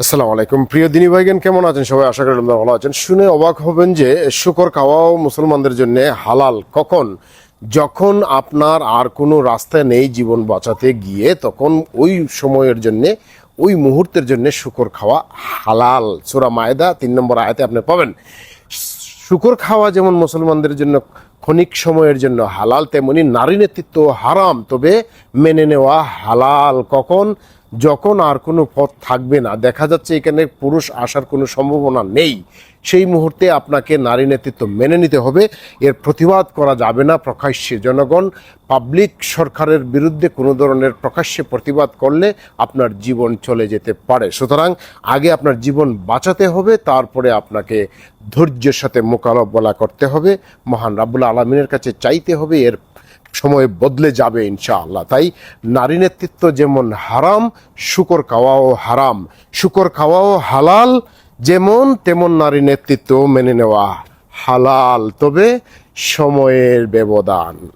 আসসালামু আলাইকুম। প্রিয় দিনী ভাইগেন কেমন আছেন? সবাই আশা করি ভালো আছেন। শুনে অবাক হবেন যে শুকর খাওয়াও মুসলমানদের জন্য হালাল। কখন? যখন আপনার আর কোনো রাস্তা নেই জীবন বাঁচাতে গিয়ে, তখন ওই সময়ের জন্য, ওই মুহূর্তের জন্য শুকর খাওয়া হালাল। সুরা মায়দা তিন নম্বর আয়াতে আপনি পাবেন। শুকর খাওয়া যেমন মুসলমানদের জন্য ক্ষণিক সময়ের জন্য হালাল, তেমনি নারী নেতৃত্ব হারাম। তবে মেনে নেওয়া হালাল। কখন? যখন আর কোনো পথ থাকবে না, দেখা যাচ্ছে এখানে পুরুষ আসার কোনো সম্ভাবনা নেই, সেই মুহূর্তে আপনাকে নারী নেতৃত্ব মেনে নিতে হবে। এর প্রতিবাদ করা যাবে না প্রকাশ্যে। জনগণ, পাবলিক সরকারের বিরুদ্ধে কোনো ধরনের প্রকাশ্যে প্রতিবাদ করলে আপনার জীবন চলে যেতে পারে। সুতরাং আগে আপনার জীবন বাঁচাতে হবে, তারপরে আপনাকে ধৈর্যের সাথে মোকাবেলা করতে হবে। মহান রাব্বুল আলমিনের কাছে চাইতে হবে, এর সময় বদলে যাবে ইনশাআল্লাহ। তাই নারী নেতৃত্ব যেমন হারাম, শুকর খাওয়াও হারাম। শুকর খাওয়াও হালাল, যেমন তেমন নারী নেতৃত্ব মেনে নেওয়া হালাল। তবে সময়ের ব্যবধান।